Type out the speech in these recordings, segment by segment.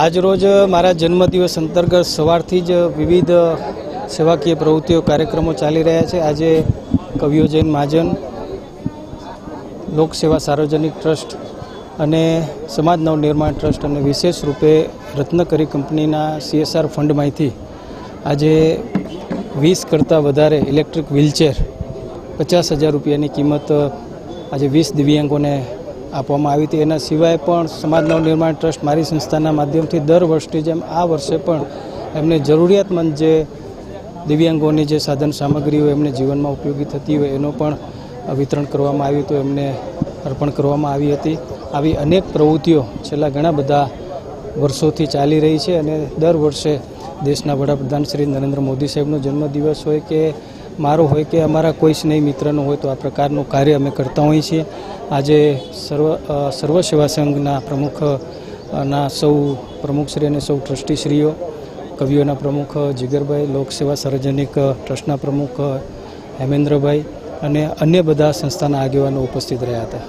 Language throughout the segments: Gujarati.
આજરોજ મારા જન્મદિવસ અંતર્ગત સવારથી જ વિવિધ સેવાકીય પ્રવૃત્તિઓ, કાર્યક્રમો ચાલી રહ્યા છે. આજે કવિઓ જૈન મહાજન, લોકસેવા સાર્વજનિક ટ્રસ્ટ અને સમાજ નવનિર્માણ ટ્રસ્ટ અને વિશેષ રૂપે રત્નકરી કંપનીના સીએસઆર ફંડમાંથી આજે વીસ કરતાં વધારે ઇલેક્ટ્રિક વ્હીલચેર પચાસ હજાર રૂપિયાની કિંમત આજે વીસ દિવ્યાંગોને આપવામાં આવી હતી. એના સિવાય પણ સમાજ નવનિર્માણ ટ્રસ્ટ મારી સંસ્થાના માધ્યમથી દર વર્ષની જેમ આ વર્ષે પણ એમને જરૂરિયાતમંદ જે દિવ્યાંગોની જે સાધન સામગ્રી હોય એમને જીવનમાં ઉપયોગી થતી હોય એનો પણ વિતરણ કરવામાં આવ્યું હતું. એમને અર્પણ કરવામાં આવી હતી. આવી અનેક પ્રવૃત્તિઓ છેલ્લા ઘણા બધા વર્ષોથી ચાલી રહી છે અને દર વર્ષે દેશના વડાપ્રધાન શ્રી નરેન્દ્ર મોદી સાહેબનો જન્મદિવસ હોય કે મારો હોય કે અમારા કોઈ સ્નેહી મિત્રનો હોય તો આ પ્રકારનું કાર્ય અમે કરતા હોઈએ છીએ. આજે સર્વ સર્વ સેવા સંઘના પ્રમુખ ના સૌ પ્રમુખશ્રી અને સૌ ટ્રસ્ટીશ્રીઓ, કવિઓના પ્રમુખ જીગરભાઈ લોકસેવા સાર્વજનિક ટ્રસ્ટના પ્રમુખ હેમેન્દ્રભાઈ અને અન્ય બધા સંસ્થાના આગેવાનો ઉપસ્થિત રહ્યા હતા.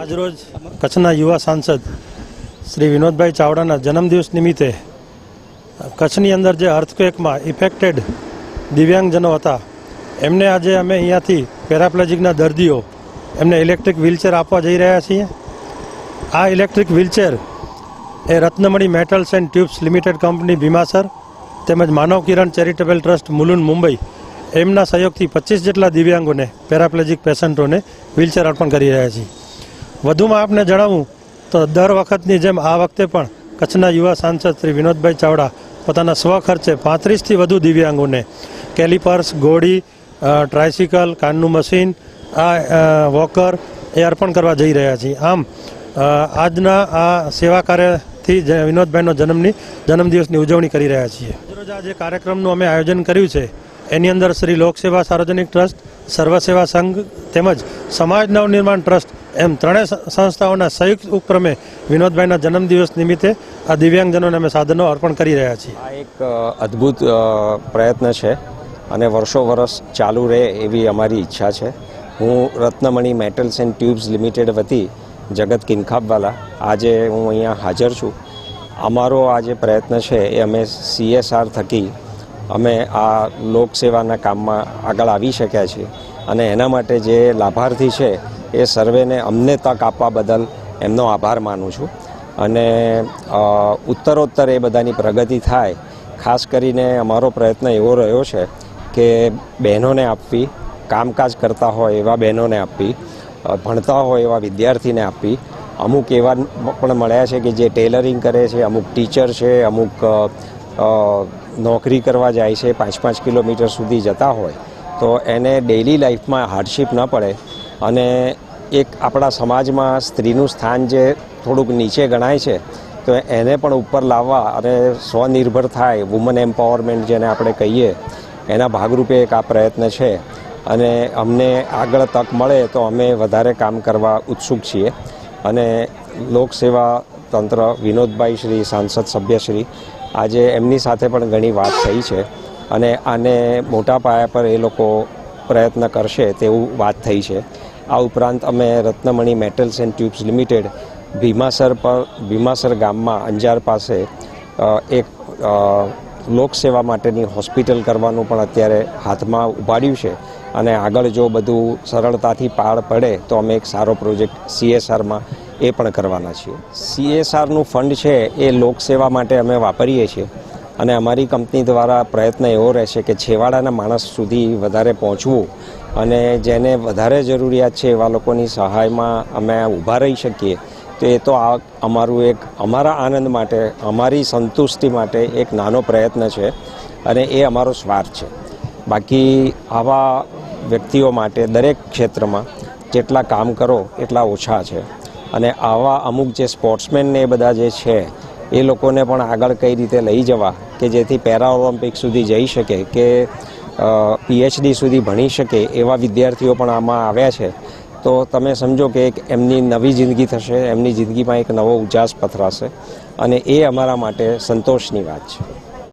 આજરોજ કચ્છના યુવા સાંસદ શ્રી વિનોદભાઈ ચાવડાના જન્મદિવસ નિમિત્તે કચ્છની અંદર જે અર્થક્વેકમાં ઇફેક્ટેડ દિવ્યાંગજનો હતા એમને આજે અમે અહીંયાથી પેરાપ્લેજિકના દર્દીઓ એમને ઇલેક્ટ્રિક વ્હીલચેર આપવા જઈ રહ્યા છીએ. આ electric wheelchair A Ratnamani metals and tubes limited company Bhimasar તેમજ માનવ કિરણ ચેરિટેબલ ટ્રસ્ટ મુલુન મુંબઈ એમના સહયોગથી પચીસ જેટલા દિવ્યાંગોને પેરાપ્લેજિક પેશન્ટોને વ્હીલચેર અર્પણ કરી રહ્યા છીએ. વધુમાં આપને જણાવું તો દર વખતની જેમ આ વખતે પણ કચ્છના યુવા સાંસદ શ્રી વિનોદભાઈ ચાવડા પોતાના સ્વખર્ચે પાંત્રીસથી વધુ દિવ્યાંગોને કેલિપર્સ અ, ટ્રાયસિકલ કાનનું મશીન આ વોકર એ અર્પણ કરવા જઈ રહ્યા છીએ. આમ આજના આ સેવા કાર્યથી વિનોદભાઈનો જન્મની, જન્મદિવસની ઉજવણી કરી રહ્યા છીએ. રોજ આ જે કાર્યક્રમનું અમે આયોજન કર્યું છે, એની અંદર શ્રી લોકસેવા સાર્વજનિક ટ્રસ્ટ સર્વસેવા સંઘ તેમજ સમાજ નવનિર્માણ ટ્રસ્ટ એમ ત્રણેય સંસ્થાઓના સંયુક્ત ઉપક્રમે વિનોદભાઈના જન્મદિવસ નિમિત્તે આ દિવ્યાંગજનોને અમે સાધનો અર્પણ કરી રહ્યા છીએ. આ એક અદ્ભુત પ્રયત્ન છે. અને વર્ષો વર્ષ ચાલુ રહે એવી અમારી ઈચ્છા છે. હું Ratnamani metals and tubes limited વતી જગત કિનખાબવાલા આજે હું અહીંયા હાજર છું. અમારો આ જે પ્રયત્ન છે એ અમે સીએસઆર થકી અમે આ લોકસેવાના કામમાં આગળ આવી શક્યા છીએ અને એના માટે જે લાભાર્થી છે એ સર્વેને અમને તક આપવા બદલ એમનો આભાર માનું છું. અને ઉત્તરોત્તર એ બધાની પ્રગતિ થાય, ખાસ કરીને અમારો પ્રયત્ન એવો રહ્યો છે કે બહેનોને આપવી, કામકાજ કરતા હોય એવા બહેનોને આપવી ભણતા હોય એવા વિદ્યાર્થીને આપવી. અમુક એવા પણ મળ્યા છે કે જે ટેલરિંગ કરે છે, અમુક ટીચર છે, અમુક નોકરી કરવા જાય છે પાંચ પાંચ કિલોમીટર સુધી જતા હોય. તો એને ડેઇલી લાઈફમાં હાર્ડશીપ ન પડે અને એક આપણા સમાજમાં સ્ત્રીનું સ્થાન જે થોડુંક નીચે ગણાય છે, તો એને પણ ઉપર લાવવા અને સ્વનિર્ભર થાય વુમન એમ્પાવરમેન્ટ જેને આપણે કહીએ એના ભાગરૂપે એક આ પ્રયત્ન છે. અને અમને આગળ તક મળે તો અમે વધારે કામ કરવા ઉત્સુક છીએ. અને લોકસેવા તંત્ર વિનોદભાઈ શ્રી, સાંસદ સભ્યશ્રી આજે એમની સાથે પણ ઘણી વાત થઈ છે. અને આને મોટા પાયા પર એ લોકો પ્રયત્ન કરશે તેવું વાત થઈ છે. આ ઉપરાંત અમે Ratnamani metals and tubes limited Bhimasar પર, ભીમાસર ગામમાં અંજાર પાસે એક લોકસેવા માટેની હોસ્પિટલ કરવાનું પણ અત્યારે હાથમાં ઉપાડ્યું છે. અને આગળ જો બધું સરળતાથી પાર પડે, તો અમે એક સારો પ્રોજેક્ટ સીએસઆરમાં એ પણ કરવાના છીએ. સીએસઆરનું ફંડ છે એ લોકસેવા માટે અમે વાપરીએ છીએ. અને અમારી કંપની દ્વારા પ્રયત્ન એવો રહેશે કે છેવાડાના માણસ સુધી વધારે પહોંચવું. અને જેને વધારે જરૂરિયાત છે એવા લોકોની સહાયમાં અમે ઊભા રહી શકીએ. તો એ તો આ અમારું એક અમારા આનંદ માટે, અમારી સંતુષ્ટિ માટે એક નાનો પ્રયત્ન છે અને એ અમારો સ્વાર્થ છે. બાકી આવા વ્યક્તિઓ માટે દરેક ક્ષેત્રમાં જેટલા કામ કરો એટલા ઓછા છે. અને આવા અમુક જે સ્પોર્ટ્સમેન ને એ બધા જે છે, એ લોકોને પણ આગળ કઈ રીતે લઈ જવા કે જેથી પેરા ઓલિમ્પિક સુધી જઈ શકે કે પીએચડી સુધી ભણી શકે એવા વિદ્યાર્થીઓ પણ આમાં આવ્યા છે. તો તમે સમજો કે એક એમની નવી જિંદગી થશે, એમની જિંદગીમાં એક નવો ઉજાસ પથરાશે અને એ અમારા માટે સંતોષની વાત છે.